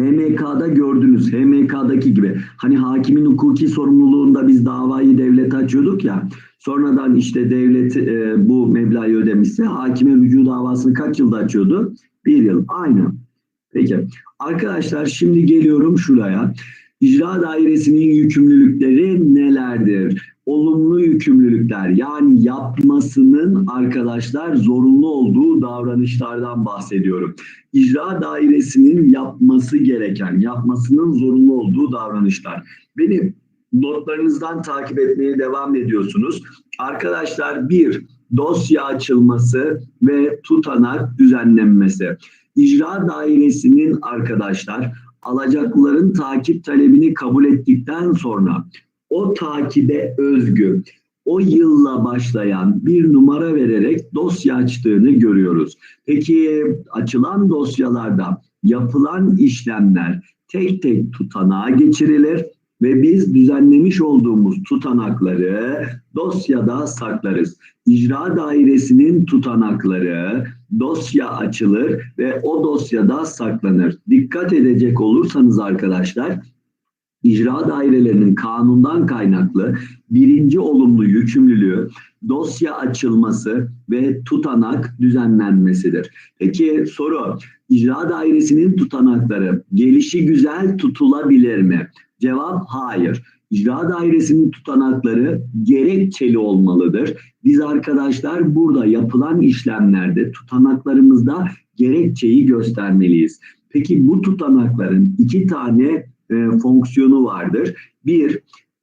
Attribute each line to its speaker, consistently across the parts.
Speaker 1: HMK'da gördünüz. HMK'daki gibi. Hani hakimin hukuki sorumluluğunda biz davayı devlete açıyorduk ya. Sonradan işte devlet e, bu meblağı ödemişse hakime rücu davasını kaç yılda açıyordu? Bir yıl. Aynı. Peki. Arkadaşlar şimdi geliyorum şuraya. İcra dairesinin yükümlülükleri nelerdir? Olumlu yükümlülükler yani yapmasının arkadaşlar zorunlu olduğu davranışlardan bahsediyorum. İcra dairesinin yapması gereken, yapmasının zorunlu olduğu davranışlar. Benim notlarınızdan takip etmeye devam ediyorsunuz. Arkadaşlar bir dosya açılması ve tutanak düzenlenmesi. İcra dairesinin arkadaşlar alacaklıların takip talebini kabul ettikten sonra o takibe özgü, o yılla başlayan bir numara vererek dosya açtığını görüyoruz. Peki açılan dosyalarda yapılan işlemler tek tek tutanağa geçirilir ve biz düzenlemiş olduğumuz tutanakları dosyada saklarız. İcra dairesinin tutanakları dosya açılır ve o dosyada saklanır. Dikkat edecek olursanız arkadaşlar icra dairelerinin kanundan kaynaklı birinci olumlu yükümlülüğü dosya açılması ve tutanak düzenlenmesidir. Peki soru, icra dairesinin tutanakları gelişi güzel tutulabilir mi? Cevap hayır. İcra dairesinin tutanakları gerekçeli olmalıdır. Biz arkadaşlar burada yapılan işlemlerde tutanaklarımızda gerekçeyi göstermeliyiz. Peki bu tutanakların iki tane e, fonksiyonu vardır. Bir,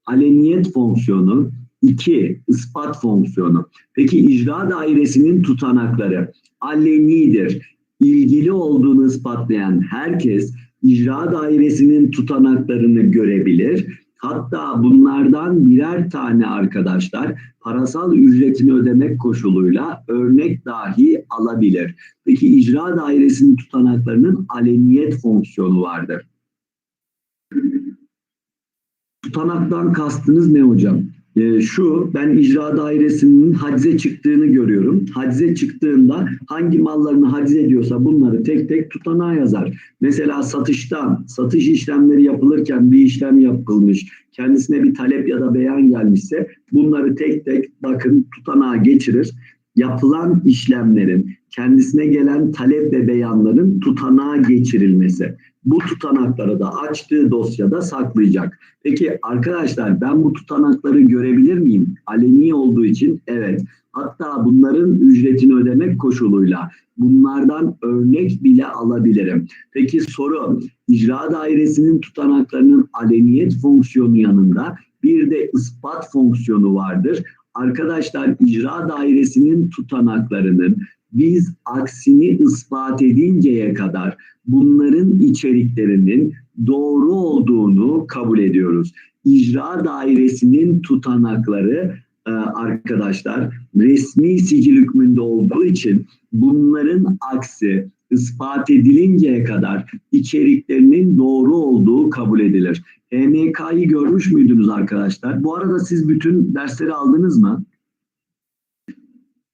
Speaker 1: aleniyet fonksiyonu. iki ispat fonksiyonu. Peki icra dairesinin tutanakları alenidir. İlgili olduğunu ispatlayan herkes icra dairesinin tutanaklarını görebilir. Hatta bunlardan birer tane arkadaşlar parasal ücretini ödemek koşuluyla örnek dahi alabilir. Peki icra dairesinin tutanaklarının aleniyet fonksiyonu vardır. Tutanaktan kastınız ne hocam? Ee, şu, ben icra dairesinin hacize çıktığını görüyorum. Hacize çıktığında hangi mallarını hacize ediyorsa bunları tek tek tutanağa yazar. Mesela satıştan, satış işlemleri yapılırken bir işlem yapılmış, kendisine bir talep ya da beyan gelmişse bunları tek tek bakın tutanağa geçirir. Yapılan işlemlerin, kendisine gelen talep ve beyanların tutanağa geçirilmesi bu tutanakları da açtığı dosyada saklayacak. Peki arkadaşlar ben bu tutanakları görebilir miyim? Aleni olduğu için evet. Hatta bunların ücretini ödemek koşuluyla bunlardan örnek bile alabilirim. Peki soru icra dairesinin tutanaklarının aleniyet fonksiyonu yanında bir de ispat fonksiyonu vardır. Arkadaşlar icra dairesinin tutanaklarının biz aksini ispat edinceye kadar bunların içeriklerinin doğru olduğunu kabul ediyoruz. İcra dairesinin tutanakları e, arkadaşlar resmi sicil hükmünde olduğu için bunların aksi ispat edilinceye kadar içeriklerinin doğru olduğu kabul edilir. HMK'yı görmüş müydünüz arkadaşlar? Bu arada siz bütün dersleri aldınız mı?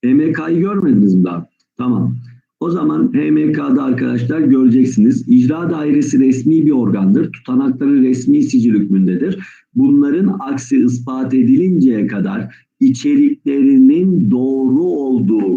Speaker 1: HMK'yı görmediniz mi daha? Tamam. O zaman HMK'da arkadaşlar göreceksiniz. İcra dairesi resmi bir organdır. Tutanakları resmi sicil hükmündedir. Bunların aksi ispat edilinceye kadar olduğu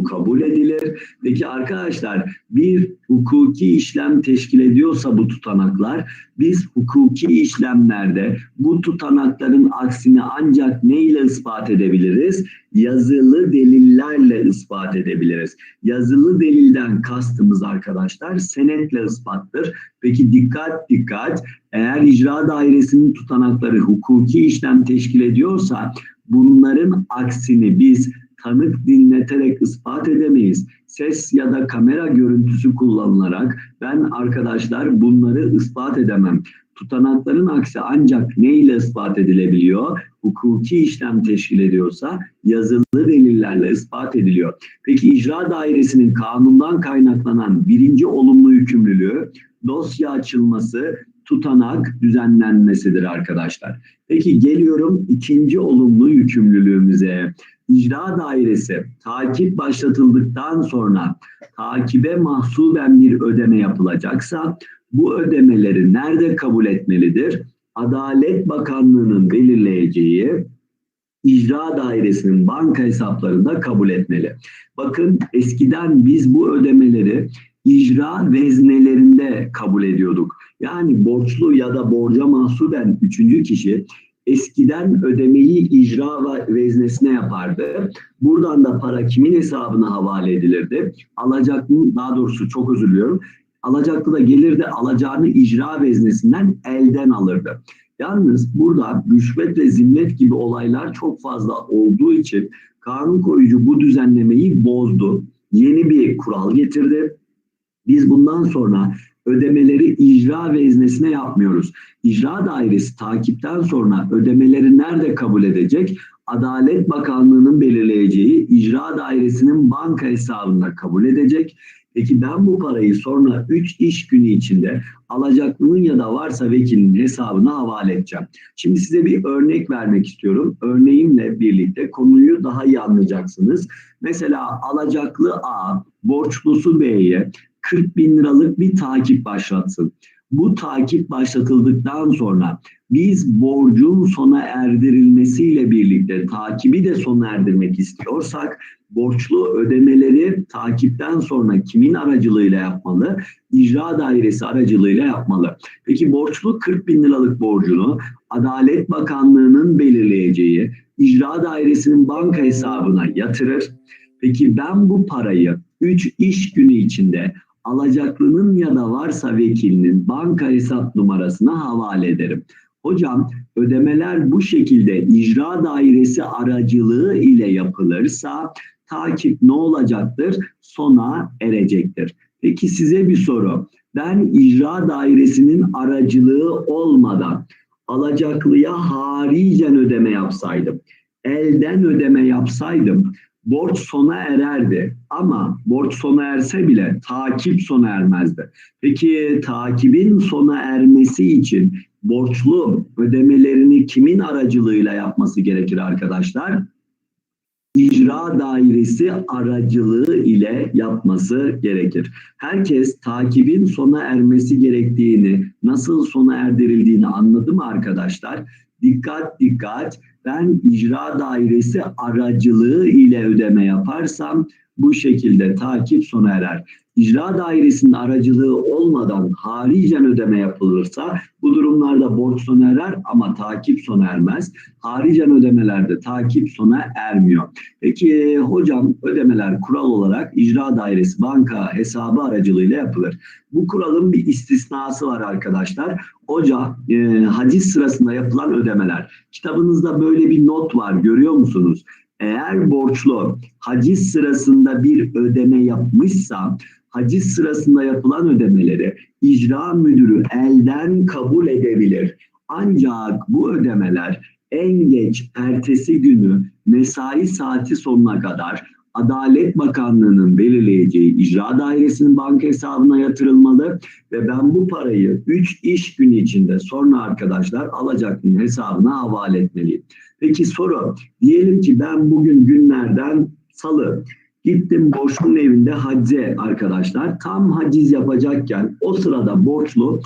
Speaker 1: kabul edilir. Peki arkadaşlar bir hukuki işlem teşkil ediyorsa bu tutanaklar biz hukuki işlemlerde bu tutanakların aksini ancak ne ile ispat edebiliriz? Yazılı delillerle ispat edebiliriz. Yazılı delilden kastımız arkadaşlar senetle ispattır. Peki dikkat dikkat eğer icra dairesinin tutanakları hukuki işlem teşkil ediyorsa bunların aksini biz tanık dinleterek ispat edemeyiz. Ses ya da kamera görüntüsü kullanılarak ben arkadaşlar bunları ispat edemem. Tutanakların aksi ancak ne ile ispat edilebiliyor? Hukuki işlem teşkil ediyorsa yazılı delillerle ispat ediliyor. Peki icra dairesinin kanundan kaynaklanan birinci olumlu yükümlülüğü dosya açılması, tutanak düzenlenmesidir arkadaşlar. Peki geliyorum ikinci olumlu yükümlülüğümüze. İcra dairesi takip başlatıldıktan sonra takibe mahsuben bir ödeme yapılacaksa bu ödemeleri nerede kabul etmelidir? Adalet Bakanlığı'nın belirleyeceği icra dairesinin banka hesaplarında kabul etmeli. Bakın eskiden biz bu ödemeleri icra veznelerinde kabul ediyorduk. Yani borçlu ya da borca mahsuben üçüncü kişi eskiden ödemeyi icra ve- veznesine yapardı. Buradan da para kimin hesabına havale edilirdi? Alacaklı, daha doğrusu çok özür diliyorum. Alacaklı da gelirdi alacağını icra veznesinden elden alırdı. Yalnız burada rüşvet ve zimmet gibi olaylar çok fazla olduğu için kanun koyucu bu düzenlemeyi bozdu. Yeni bir kural getirdi. Biz bundan sonra ödemeleri icra veznesine yapmıyoruz. İcra dairesi takipten sonra ödemeleri nerede kabul edecek? Adalet Bakanlığı'nın belirleyeceği icra dairesinin banka hesabında kabul edecek. Peki ben bu parayı sonra 3 iş günü içinde alacaklının ya da varsa vekilin hesabına havale edeceğim. Şimdi size bir örnek vermek istiyorum. Örneğimle birlikte konuyu daha iyi anlayacaksınız. Mesela alacaklı A borçlusu B'ye 40 bin liralık bir takip başlatsın. Bu takip başlatıldıktan sonra biz borcun sona erdirilmesiyle birlikte takibi de sona erdirmek istiyorsak borçlu ödemeleri takipten sonra kimin aracılığıyla yapmalı? İcra dairesi aracılığıyla yapmalı. Peki borçlu 40 bin liralık borcunu Adalet Bakanlığı'nın belirleyeceği icra dairesinin banka hesabına yatırır. Peki ben bu parayı 3 iş günü içinde alacaklının ya da varsa vekilinin banka hesap numarasına havale ederim. Hocam ödemeler bu şekilde icra dairesi aracılığı ile yapılırsa takip ne olacaktır? Sona erecektir. Peki size bir soru. Ben icra dairesinin aracılığı olmadan alacaklıya haricen ödeme yapsaydım, elden ödeme yapsaydım borç sona ererdi ama borç sona erse bile takip sona ermezdi. Peki takibin sona ermesi için borçlu ödemelerini kimin aracılığıyla yapması gerekir arkadaşlar? İcra dairesi aracılığı ile yapması gerekir. Herkes takibin sona ermesi gerektiğini, nasıl sona erdirildiğini anladı mı arkadaşlar? Dikkat dikkat ben icra dairesi aracılığı ile ödeme yaparsam bu şekilde takip sona erer. İcra dairesinin aracılığı olmadan haricen ödeme yapılırsa bu durumlarda borç sona erer ama takip sona ermez. Haricen ödemelerde takip sona ermiyor. Peki hocam ödemeler kural olarak icra dairesi banka hesabı aracılığıyla yapılır. Bu kuralın bir istisnası var arkadaşlar. Hoca e, haciz sırasında yapılan ödemeler. Kitabınızda böyle bir not var görüyor musunuz? Eğer borçlu haciz sırasında bir ödeme yapmışsa haciz sırasında yapılan ödemeleri icra müdürü elden kabul edebilir. Ancak bu ödemeler en geç ertesi günü mesai saati sonuna kadar Adalet Bakanlığı'nın belirleyeceği icra dairesinin banka hesabına yatırılmalı ve ben bu parayı 3 iş günü içinde sonra arkadaşlar alacaklının hesabına havale etmeliyim. Peki soru, diyelim ki ben bugün günlerden salı gittim borçlunun evinde hacce arkadaşlar. Tam haciz yapacakken o sırada borçlu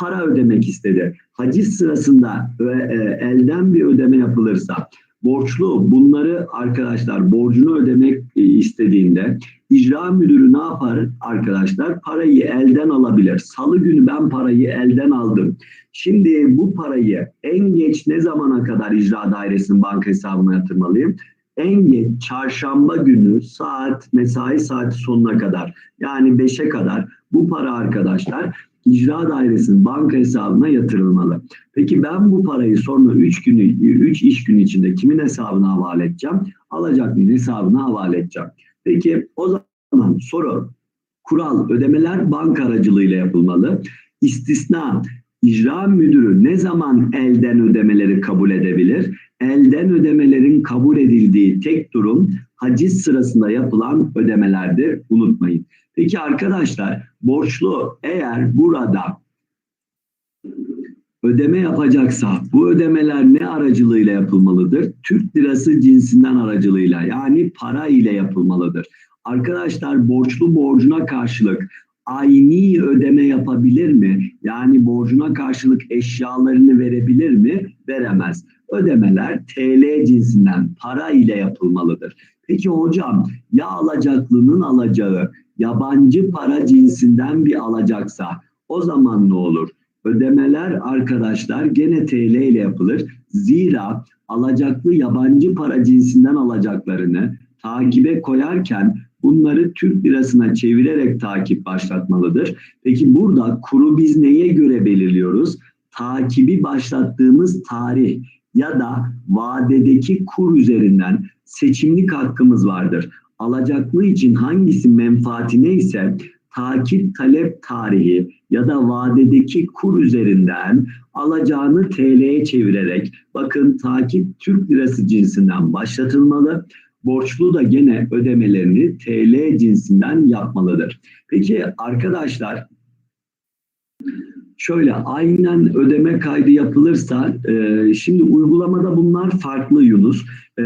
Speaker 1: para ödemek istedi. Haciz sırasında e, e, elden bir ödeme yapılırsa borçlu bunları arkadaşlar borcunu ödemek e, istediğinde icra müdürü ne yapar arkadaşlar? Parayı elden alabilir. Salı günü ben parayı elden aldım. Şimdi bu parayı en geç ne zamana kadar icra dairesinin banka hesabına yatırmalıyım? En geç çarşamba günü saat mesai saati sonuna kadar yani 5'e kadar bu para arkadaşlar icra dairesinin banka hesabına yatırılmalı. Peki ben bu parayı sonra 3 günü 3 iş günü içinde kimin hesabına havale edeceğim? Alacaklının hesabına havale edeceğim. Peki o zaman soru kural ödemeler banka aracılığıyla yapılmalı. İstisna icra müdürü ne zaman elden ödemeleri kabul edebilir? Elden ödemelerin kabul edildiği tek durum haciz sırasında yapılan ödemelerdir. Unutmayın. Peki arkadaşlar borçlu eğer burada ödeme yapacaksa bu ödemeler ne aracılığıyla yapılmalıdır? Türk lirası cinsinden aracılığıyla yani para ile yapılmalıdır. Arkadaşlar borçlu borcuna karşılık ayni ödeme yapabilir mi? Yani borcuna karşılık eşyalarını verebilir mi? Veremez. Ödemeler TL cinsinden para ile yapılmalıdır. Peki hocam ya alacaklının alacağı yabancı para cinsinden bir alacaksa o zaman ne olur? Ödemeler arkadaşlar gene TL ile yapılır. Zira alacaklı yabancı para cinsinden alacaklarını takibe koyarken bunları Türk lirasına çevirerek takip başlatmalıdır. Peki burada kuru biz neye göre belirliyoruz? Takibi başlattığımız tarih ya da vadedeki kur üzerinden seçimlik hakkımız vardır. Alacaklı için hangisi menfaatine ise takip talep tarihi ya da vadedeki kur üzerinden alacağını TL'ye çevirerek bakın takip Türk lirası cinsinden başlatılmalı. Borçlu da gene ödemelerini TL cinsinden yapmalıdır. Peki arkadaşlar şöyle aynen ödeme kaydı yapılırsa e, şimdi uygulamada bunlar farklı Yunus. E,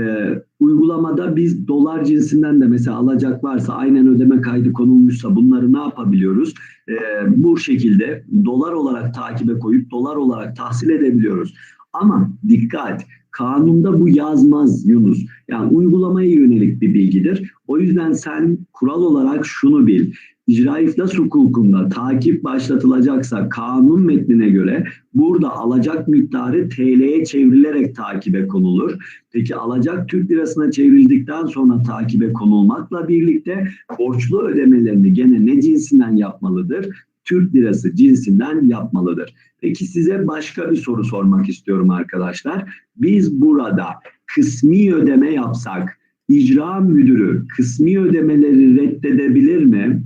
Speaker 1: uygulamada biz dolar cinsinden de mesela alacak varsa aynen ödeme kaydı konulmuşsa bunları ne yapabiliyoruz? E, bu şekilde dolar olarak takibe koyup dolar olarak tahsil edebiliyoruz. Ama dikkat kanunda bu yazmaz Yunus. Yani uygulamaya yönelik bir bilgidir. O yüzden sen kural olarak şunu bil. İcra iflas hukukunda takip başlatılacaksa kanun metnine göre burada alacak miktarı TL'ye çevrilerek takibe konulur. Peki alacak Türk lirasına çevrildikten sonra takibe konulmakla birlikte borçlu ödemelerini gene ne cinsinden yapmalıdır? Türk lirası cinsinden yapmalıdır. Peki size başka bir soru sormak istiyorum arkadaşlar. Biz burada kısmi ödeme yapsak icra müdürü kısmi ödemeleri reddedebilir mi?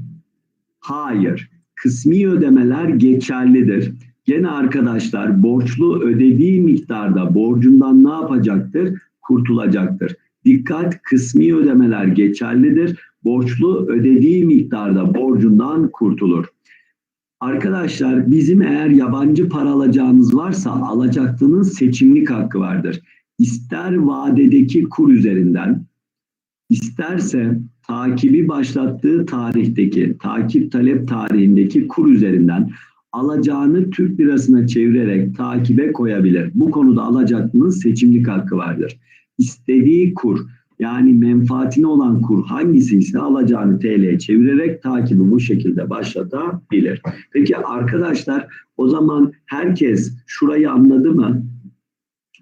Speaker 1: Hayır. Kısmi ödemeler geçerlidir. Gene arkadaşlar borçlu ödediği miktarda borcundan ne yapacaktır? Kurtulacaktır. Dikkat kısmi ödemeler geçerlidir. Borçlu ödediği miktarda borcundan kurtulur. Arkadaşlar bizim eğer yabancı para alacağınız varsa alacaklının seçimlik hakkı vardır. İster vadedeki kur üzerinden, isterse takibi başlattığı tarihteki, takip talep tarihindeki kur üzerinden alacağını Türk lirasına çevirerek takibe koyabilir. Bu konuda alacaklının seçimlik hakkı vardır. İstediği kur yani menfaatine olan kur hangisi ise alacağını TL'ye çevirerek takibi bu şekilde başlatabilir. Peki arkadaşlar o zaman herkes şurayı anladı mı?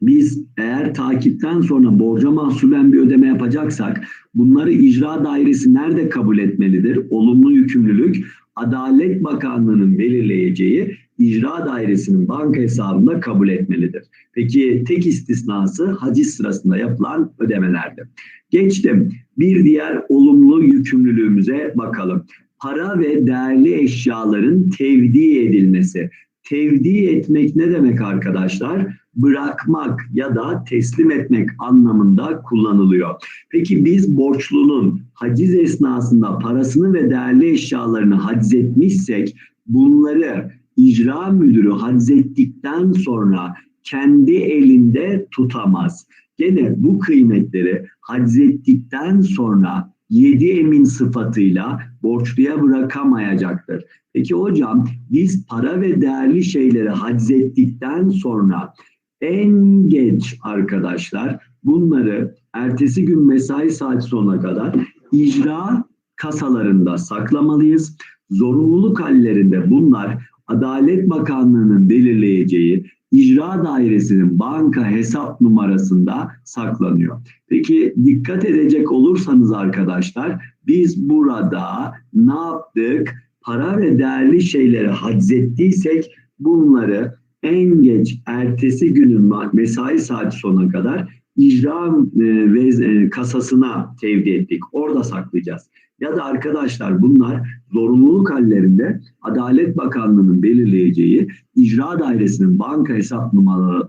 Speaker 1: Biz eğer takipten sonra borca mahsulen bir ödeme yapacaksak bunları icra dairesi nerede kabul etmelidir? Olumlu yükümlülük Adalet Bakanlığı'nın belirleyeceği icra dairesinin banka hesabında kabul etmelidir. Peki tek istisnası haciz sırasında yapılan ödemelerdir. Geçtim. Bir diğer olumlu yükümlülüğümüze bakalım. Para ve değerli eşyaların tevdi edilmesi. Tevdi etmek ne demek arkadaşlar? Bırakmak ya da teslim etmek anlamında kullanılıyor. Peki biz borçlunun haciz esnasında parasını ve değerli eşyalarını haciz etmişsek bunları icra müdürü hadzettikten sonra kendi elinde tutamaz. Gene bu kıymetleri hadzettikten sonra yedi emin sıfatıyla borçluya bırakamayacaktır. Peki hocam biz para ve değerli şeyleri hadzettikten sonra en geç arkadaşlar bunları ertesi gün mesai saat sonuna kadar icra kasalarında saklamalıyız. Zorunluluk hallerinde bunlar Adalet Bakanlığı'nın belirleyeceği icra dairesinin banka hesap numarasında saklanıyor. Peki dikkat edecek olursanız arkadaşlar biz burada ne yaptık? Para ve değerli şeyleri hadzettiysek bunları en geç ertesi günün mesai saati sonuna kadar icra e, ve e, kasasına tevdi ettik. Orada saklayacağız. Ya da arkadaşlar bunlar zorunluluk hallerinde Adalet Bakanlığı'nın belirleyeceği icra dairesinin banka hesap numaraları,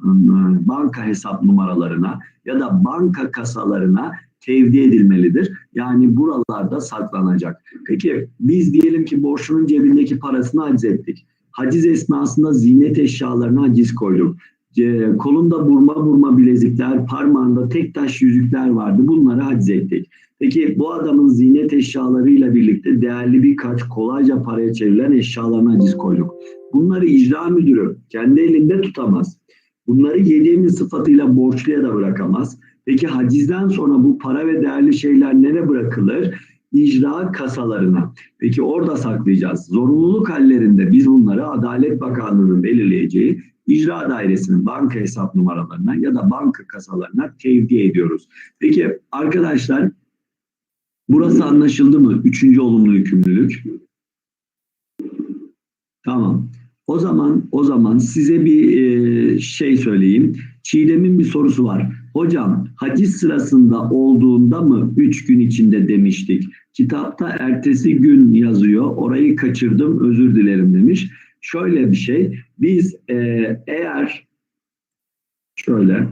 Speaker 1: banka hesap numaralarına ya da banka kasalarına tevdi edilmelidir. Yani buralarda saklanacak. Peki biz diyelim ki borçlunun cebindeki parasını haciz ettik. Haciz esnasında ziynet eşyalarına haciz koyduk. E, kolunda burma burma bilezikler, parmağında tek taş yüzükler vardı. Bunları haciz ettik. Peki bu adamın ziynet eşyalarıyla birlikte değerli birkaç kolayca paraya çevrilen eşyalarına haciz koyduk. Bunları icra müdürü kendi elinde tutamaz. Bunları yediğimiz sıfatıyla borçluya da bırakamaz. Peki hacizden sonra bu para ve değerli şeyler nereye bırakılır? İcra kasalarına. Peki orada saklayacağız. Zorunluluk hallerinde biz bunları Adalet Bakanlığı'nın belirleyeceği icra dairesinin banka hesap numaralarına ya da banka kasalarına tevdi ediyoruz. Peki arkadaşlar burası anlaşıldı mı? Üçüncü olumlu yükümlülük. Tamam. O zaman o zaman size bir e, şey söyleyeyim. Çiğdem'in bir sorusu var. Hocam haciz sırasında olduğunda mı 3 gün içinde demiştik? Kitapta ertesi gün yazıyor. Orayı kaçırdım özür dilerim demiş. Şöyle bir şey. Biz e, eğer şöyle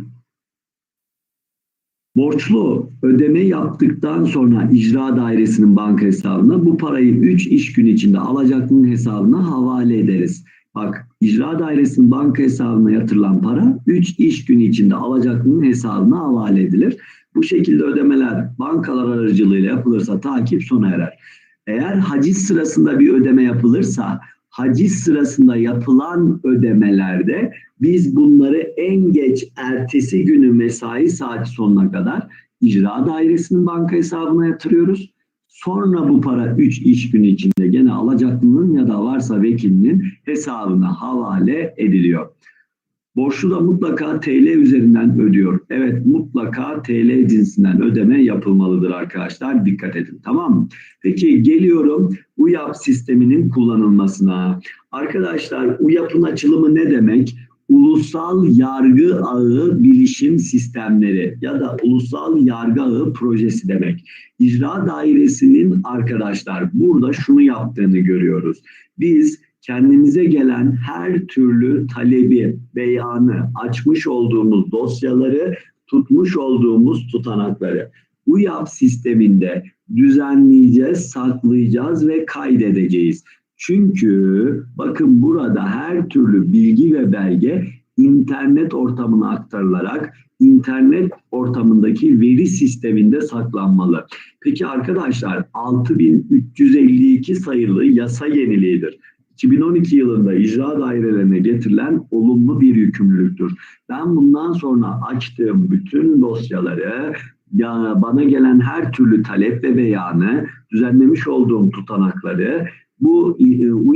Speaker 1: borçlu ödeme yaptıktan sonra icra dairesinin banka hesabına bu parayı 3 iş gün içinde alacaklının hesabına havale ederiz. Bak icra dairesinin banka hesabına yatırılan para 3 iş günü içinde alacaklının hesabına havale edilir. Bu şekilde ödemeler bankalar aracılığıyla yapılırsa takip sona erer. Eğer haciz sırasında bir ödeme yapılırsa haciz sırasında yapılan ödemelerde biz bunları en geç ertesi günü mesai saati sonuna kadar icra dairesinin banka hesabına yatırıyoruz. Sonra bu para 3 iş günü içinde gene alacaklının ya da varsa vekilinin hesabına havale ediliyor. Borçlu da mutlaka TL üzerinden ödüyor. Evet mutlaka TL cinsinden ödeme yapılmalıdır arkadaşlar. Dikkat edin tamam mı? Peki geliyorum UYAP sisteminin kullanılmasına. Arkadaşlar UYAP'ın açılımı ne demek? Ulusal Yargı Ağı Bilişim Sistemleri ya da Ulusal Yargı Ağı Projesi demek. İcra Dairesi'nin arkadaşlar burada şunu yaptığını görüyoruz. Biz kendimize gelen her türlü talebi, beyanı, açmış olduğumuz dosyaları, tutmuş olduğumuz tutanakları UYAP sisteminde düzenleyeceğiz, saklayacağız ve kaydedeceğiz. Çünkü bakın burada her türlü bilgi ve belge internet ortamına aktarılarak internet ortamındaki veri sisteminde saklanmalı. Peki arkadaşlar 6352 sayılı yasa yeniliğidir. 2012 yılında icra dairelerine getirilen olumlu bir yükümlülüktür. Ben bundan sonra açtığım bütün dosyaları ya bana gelen her türlü talep ve beyanı, düzenlemiş olduğum tutanakları bu e,